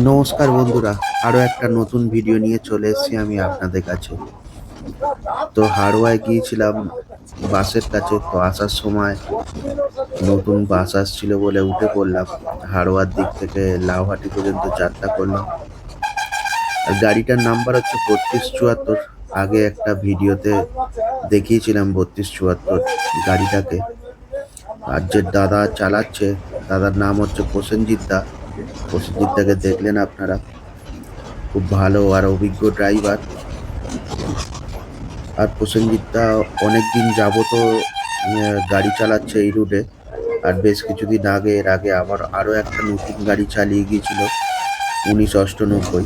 নমস্কার বন্ধুরা, আরও একটা নতুন ভিডিও নিয়ে চলে এসেছি আমি আপনাদের কাছে। তো হাড়োয়ায় গিয়েছিলাম বাসের কাছে, তো আসার সময় নতুন বাস আসছিল বলে উঠে পড়লাম। হাড়োয়ার দিক থেকে লাউহাটি পর্যন্ত যাত্রা করলাম। আর গাড়িটার নাম্বার হচ্ছে বত্রিশ চুয়াত্তর। আগে একটা ভিডিওতে দেখিয়েছিলাম বত্রিশ চুয়াত্তর গাড়িটাকে। আর যে দাদা চালাচ্ছে, দাদার নাম হচ্ছে প্রসেনজিৎ দা। প্রসেনজিৎ দেখলেন আপনারা। খুব ভালো আর অভিজ্ঞ ড্রাইভার। আর প্রসেনজিৎদা অনেক দিন যাবত আহ, গাড়ি চালাচ্ছে এই রুটে। আর বেশ কিছুদিন আগে এর আগে আবার আরও একটা নতুন গাড়ি চালিয়ে গিয়েছিল উনিশ অষ্টানব্বই।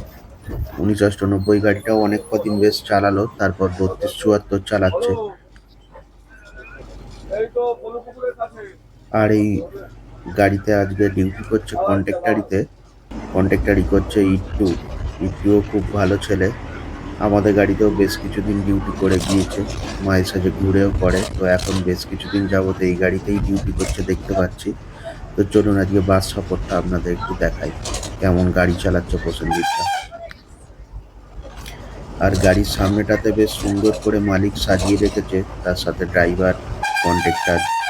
উনিশ অষ্টানব্বই গাড়িটাও অনেক কদিন বেশ চালালো তারপর বত্রিশ চুয়াত্তর চালাচ্ছে। আর এই গাড়িতে আজকে ডিউটি করছে কন্ট্রাক্টারিতে। কন্ট্রাক্টারি করছে ইট্টু। ইট্টুও খুব ভালো ছেলে। আমাদের গাড়িতেও বেশ কিছুদিন ডিউটি করে গিয়েছে। মায়ের সাথে ঘুরেও করে। তো এখন বেশ কিছুদিন যাবত এই গাড়িতেই ডিউটি করছে, দেখতে পাচ্ছি। তো চলুন আজকে বাস সফরটা আপনাদের একটু দেখাই। কেমন গাড়ি চালাচ্ছে প্রসেনজিৎটা। আর গাড়ির সামনেটাতে বেশ সুন্দর করে মালিক সাজিয়ে রেখেছে। তার সাথে ড্রাইভার, কন্ট্রাক্টর।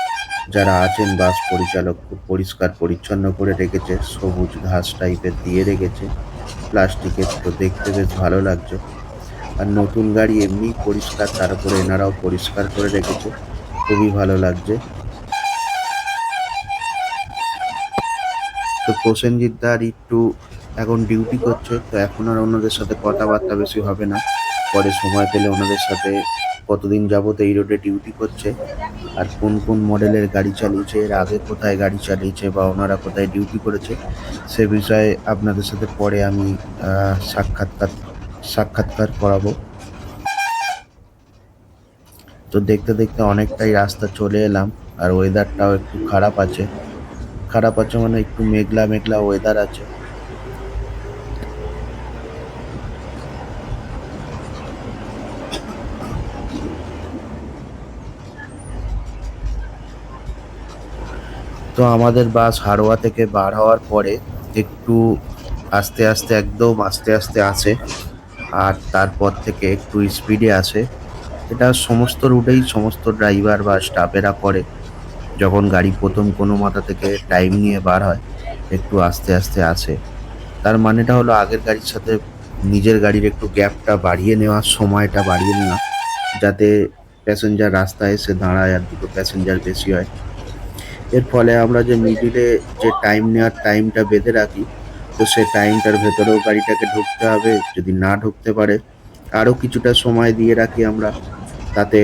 যারা আছেন, বাস পরিচালক খুব পরিষ্কার পরিচ্ছন্ন করে রেখেছে, সবুজ ঘাস টাইপের দিয়ে রেখেছে, প্লাস্টিকের তো দেখতে বেশ ভালো লাগছে। আর নতুন গাড়ি এমনি পরিষ্কার, তার উপরে এনারাও পরিষ্কার করে রেখেছে, খুবই ভালো লাগছে। তো প্রসেনজিৎ দার একটু এখন ডিউটি করছে, তো এখন আর ওনাদের সাথে কথাবার্তা বেশি হবে না। পরে সময় পেলে ওনাদের সাথে কতদিন যাবত এই রোডে ডিউটি করছে? আর কোন কোন মডেলের গাড়ি চালিয়েছে? এর আগে কোথায় গাড়ি চালিয়েছে বা ওনারা কোথায় ডিউটি করেছে? সে বিষয়ে আপনাদের সাথে পরে আমি সাক্ষাৎকার সাক্ষাৎকার করাবো। তো দেখতে দেখতে অনেকটাই রাস্তা চলে এলাম, আর ওয়েদারটাও একটু খারাপ আছে। খারাপ আছে মানে একটু মেঘলা মেঘলা ওয়েদার আছে। তো আমাদের বাস হাড়োয়া থেকে বার হওয়ার পরে একটু আস্তে আস্তে একদম আস্তে আস্তে আসে আর তারপর থেকে একটু স্পিডে আসে এটা সমস্ত রুটেই সমস্ত ড্রাইভার বা স্টাফেরা করে। যখন গাড়ি প্রথম কোনো মাথা থেকে টাইম নিয়ে বার হয়, একটু আস্তে আস্তে আসে তার মানেটা হলো আগের গাড়ির সাথে নিজের গাড়ির একটু গ্যাপটা বাড়িয়ে নেওয়ার, সময়টা বাড়িয়ে নেওয়া, যাতে প্যাসেঞ্জার রাস্তায় এসে দাঁড়ায় আর দুটো প্যাসেঞ্জার বেশি হয়। এর ফলে আমরা যে মিডিলে যে টাইম নেওয়ার টাইমটা বেঁধে রাখি, তো সে টাইমটার ভেতরেও গাড়িটাকে ঢুকতে হবে। যদি না ঢুকতে পারে আরও কিছুটা সময় দিয়ে রাখি আমরা, তাতে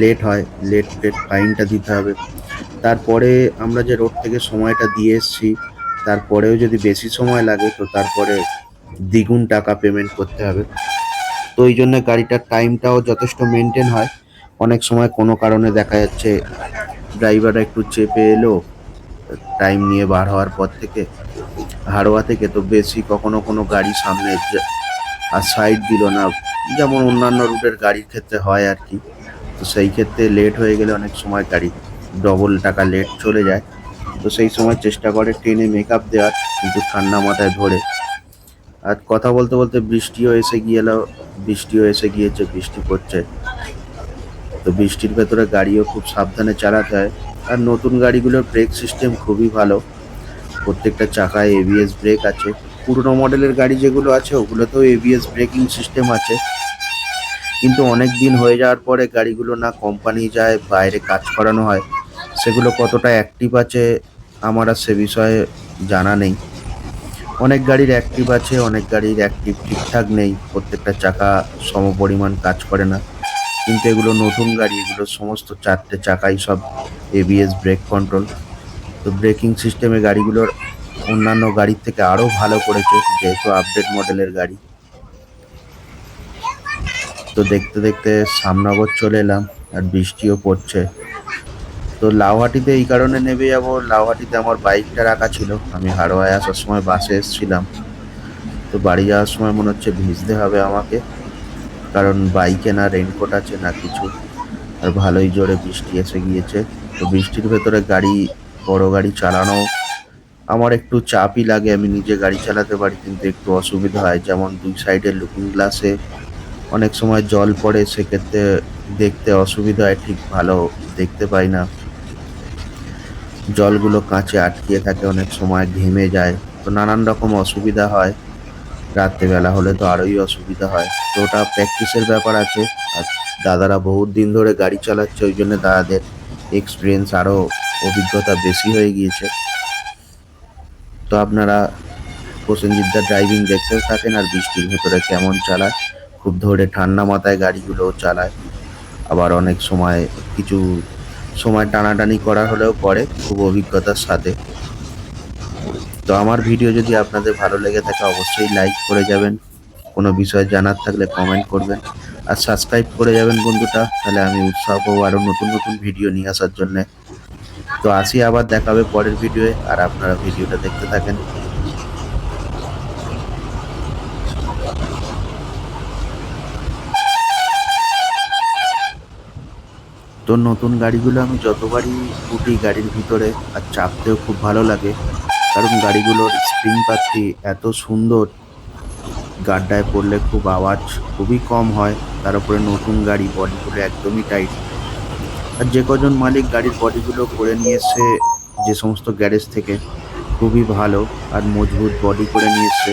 লেট হয় লেট লেট ফাইনটা দিতে হবে। তারপরে আমরা যে রোড থেকে সময়টা দিয়ে এসেছি, তারপরেও যদি বেশি সময় লাগে, তো তারপরে দ্বিগুণ টাকা পেমেন্ট করতে হবে। তো ওই জন্য গাড়িটার টাইমটাও যথেষ্ট মেনটেন হয়। অনেক সময় কোনো কারণে দেখা যাচ্ছে ড্রাইভাররা একটু চেপে এলো টাইম নিয়ে বার হওয়ার পর থেকে। হাড়োয়া থেকে তো বেশি কখনো কোনো গাড়ি সামনে আর সাইড দিল না। যেমন অন্যান্য রুটের গাড়ির ক্ষেত্রে হয় আর কি। তো সেই ক্ষেত্রে লেট হয়ে গেলে অনেক সময় গাড়ি ডবল টাকা লেট চলে যায়। তো সেই সময় চেষ্টা করে ট্রেনে মেকআপ দেওয়ার, কিন্তু ঠান্ডা মাথায় ধরে। আর কথা বলতে বলতে বৃষ্টিও এসে গিয়েলো বৃষ্টিও এসে গিয়েছে, বৃষ্টি পড়ছে। তো বৃষ্টির ভেতরে গাড়িও খুব সাবধানে চালাতে হয়। আর নতুন গাড়িগুলোর ব্রেক সিস্টেম খুবই ভালো। প্রত্যেকটা চাকায় এবিএস ব্রেক আছে। পুরনো মডেলের গাড়ি যেগুলো আছে, ওগুলোতেও এবিএস ব্রেকিং সিস্টেম আছে। কিন্তু অনেক দিন হয়ে যাওয়ার পরে গাড়িগুলো না কোম্পানি যায়, বাইরে কাজ করানো হয়। সেগুলো কতটা অ্যাক্টিভ আছে, আমার আর সে বিষয়ে জানা নেই। অনেক গাড়ির অ্যাক্টিভ আছে, অনেক গাড়ির অ্যাক্টিভ ঠিকঠাক নেই। প্রত্যেকটা চাকা সমপরিমাণ কাজ করে না। কিন্তু এগুলো নতুন গাড়ি, এগুলো সমস্ত চারটে চাকাই সব এবিএস ব্রেক কন্ট্রোল তো ব্রেকিং সিস্টেমে গাড়িগুলোর অন্যান্য গাড়ির থেকে আরও ভালো করেছে, যেহেতু আপডেট মডেলের গাড়ি। তো দেখতে দেখতে সামনগর চলে এলাম, আর বৃষ্টিও পড়ছে। তো লাউহাটিতে এই কারণে নেমে যাব। লাউহাটিতে আমার বাইকটা রাখা ছিল। আমি হাড়োয়ায় আসার সময় বাসে এসেছিলাম। তো বাড়ি যাওয়ার সময় মনে হচ্ছে ভিজতে হবে আমাকে। কারণ বাইকে না রেনকোট আছে না কিছু, আর ভালোই জোরে বৃষ্টি এসে গিয়েছে। তো বৃষ্টির ভেতরে গাড়ি, বড় গাড়ি চালানো, আমার একটু চাপই লাগে, আমি নিজে গাড়ি চালাতে পারি, কিন্তু একটু অসুবিধা হয়। যেমন দুই সাইডের লুকিং গ্লাসে অনেক সময় জল পড়ে, সেক্ষেত্রে দেখতে অসুবিধা হয়, ঠিক ভালো দেখতে পাই না। জলগুলো কাঁচে আটকিয়ে থাকে, অনেক সময় ঘেমে যায়। তো নানান রকম অসুবিধা হয়। রাত্রেবেলা হলে তো আরোই অসুবিধা হয়। তো ওটা প্র্যাকটিসের ব্যাপার আছে। আর দাদারা বহুত দিন ধরে গাড়ি চালাচ্ছে, ওই জন্য দাদাদের এক্সপিরিয়েন্স আরও অভিজ্ঞতা বেশি হয়ে গিয়েছে। তো আপনারা প্রসেনজিৎদার ড্রাইভিং দেখতেও থাকেন আর বৃষ্টির ভেতরে কেমন চালায়। খুব ধরে ঠান্ডা মাথায় গাড়িগুলোও চালায়। আবার অনেক সময় কিছু সময় টানাটানি করা হলেও পরে খুব অভিজ্ঞতার সাথে। তো আমার ভিডিও যদি আপনাদের ভালো লেগে থাকে, অবশ্যই লাইক করে যাবেন। কোনো বিষয় জানার থাকলে কমেন্ট করবেন। আর সাবস্ক্রাইব করে যাবেন বন্ধুটা, তাহলে আমি উৎসাহ পাবো আরও নতুন নতুন ভিডিও নিয়ে আসার জন্যে। তো আসি আবার দেখাবে পরের ভিডিওয়ে, আর আপনারা ভিডিওটা দেখতে থাকেন। তো নতুন গাড়িগুলো আমি যতবারই উঠি গাড়ির ভিতরে, আর চাপতেও খুব ভালো লাগে। কারণ গাড়িগুলোর স্প্রিং পাত্তি এত সুন্দর। গাড্ডায় পড়লে খুব আওয়াজ খুবই কম হয়, তার উপরে নতুন গাড়ি বডিগুলো একদমই টাইট আর যে কজন মালিক গাড়ির বডিগুলো করে নিয়ে এসছে যে সমস্ত গ্যারেজ থেকে, খুবই ভালো আর মজবুত বডি করে নিয়ে এসছে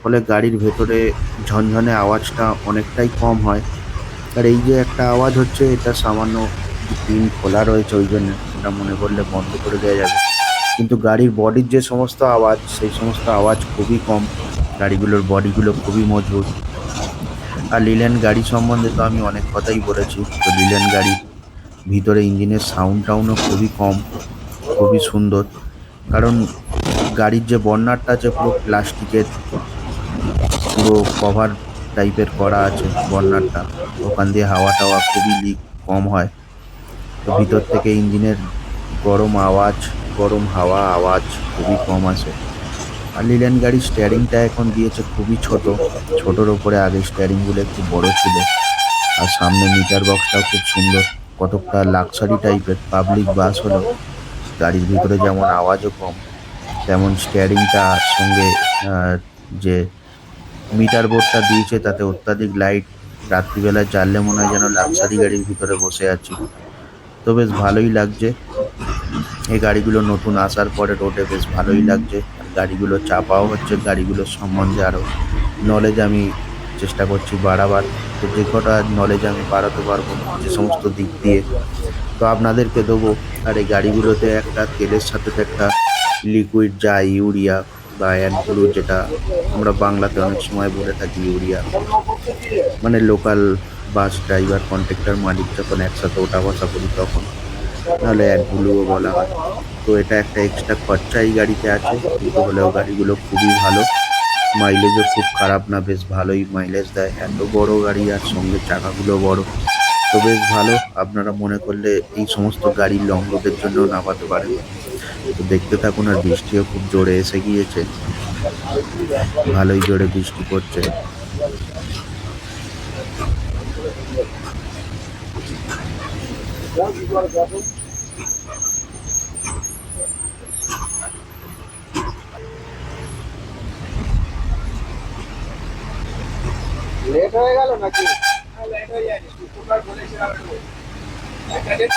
ফলে গাড়ির ভেতরে ঝনঝনে আওয়াজটা অনেকটাই কম হয়। আর এই যে একটা আওয়াজ হচ্ছে, এটা সামান্য পিন খোলা রয়েছে, ওই জন্য এটা মনে করলে বন্ধ করে দেওয়া যাবে। কিন্তু গাড়ির বডির যে সমস্ত আওয়াজ, সেই সমস্ত আওয়াজ খুবই কম। গাড়িগুলোর বডিগুলো খুবই মজবুত। আর লিলেন গাড়ি সম্বন্ধে তো আমি অনেক কথাই বলেছি। তো লিলেন গাড়ির ভিতরে ইঞ্জিনের সাউন্ড টাউনও খুবই কম, খুবই সুন্দর। কারণ গাড়ির যে বর্নারটা আছে পুরো প্লাস্টিকের, পুরো কভার টাইপের করা আছে বর্নারটা ওখান দিয়ে হাওয়া টাওয়া খুবই লিক কম হয়। তো ভিতর থেকে ইঞ্জিনের গরম আওয়াজ গরম হাওয়া আওয়াজ খুবই কম আসে। আর লিলেন গাড়ির স্টিয়ারিংটা এখন দিয়েছে খুবই ছোট। ছোটোর ওপরে আগে স্টিয়ারিংগুলো একটু বড় ছিল। আর সামনে মিটার বক্সটাও খুব সুন্দর। কতকটা লাক্সারি টাইপের পাবলিক বাস হলো। গাড়ির ভিতরে যেমন আওয়াজও কম, তেমন স্টিয়ারিংটা সঙ্গে যে মিটার বোর্ডটা দিয়েছে তাতে অত্যাধিক লাইট রাত্রিবেলায় জ্বাললে মনে হয় যেন লাক্সারি গাড়ির ভিতরে বসে আছি। তো বেশ ভালোই লাগছে। এই গাড়িগুলো নতুন আসার পরে রোডে বেশ ভালোই লাগছে। গাড়িগুলো চাপাও হচ্ছে, গাড়িগুলোর সম্বন্ধে আরও নলেজ আমি চেষ্টা করছি বাড়াবার। তো যে কটা নলেজ আমি বাড়াতে পারব, যে সমস্ত দিক দিয়ে। তো আপনাদেরকে দেবো, আর এই গাড়িগুলোতে একটা তেলের সাথে তো একটা লিকুইড যায়, ইউরিয়া বা অ্যাডব্লু যেটা আমরা বাংলাতে অনেক সময় বলে থাকি, ইউরিয়া। মানে লোকাল বাস ড্রাইভার কন্ট্রাক্টর মালিক যখন একসাথে ওঠা বসা করি তখন নাহলে অ্যাডব্লুও বলা হয়। তো এটা একটা এক্সট্রা খরচা এই গাড়িতে আছে। কিন্তু হলেও গাড়িগুলো খুবই ভালো। মাইলেজও খুব খারাপ না, বেশ ভালোই মাইলেজ দেয়। এত বড় গাড়ি আর সঙ্গে চাকাগুলো বড়। তো বেশ ভালো। আপনারা মনে করলে এই সমস্ত গাড়ি লং রোডের জন্য নামাতে পারেন। তো দেখতে থাকুন আর বৃষ্টিও খুব জোরে এসে গিয়েছে। ভালোই জোরে বৃষ্টি পড়ছে। লেট হয়ে গেল নাকি লেট হয়ে যায়নি শুক্রবার বলেছিলাম। একটা ডেট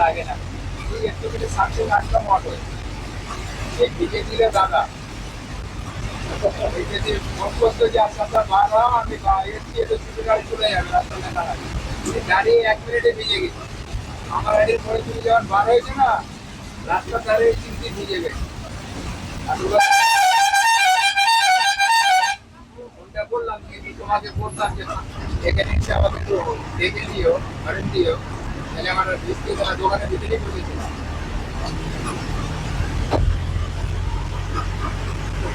লাগে না সাতশো আটটা মতো এই দিকে দাদা গাড়ি এক মিনিটে ভিজে গেছে আমার গাড়ির পরে তুমি যখন বার হয়েছে না রাস্তার ধারে চিন্তি ভিজে গেছে ফোনটা করলাম যে তোমাকে বলতাম যে এখানে এসে আমাকে একটু দেখে দিও কারেন্ট দিও তাহলে আমার দোকানে ভিতরেই বসেছিলাম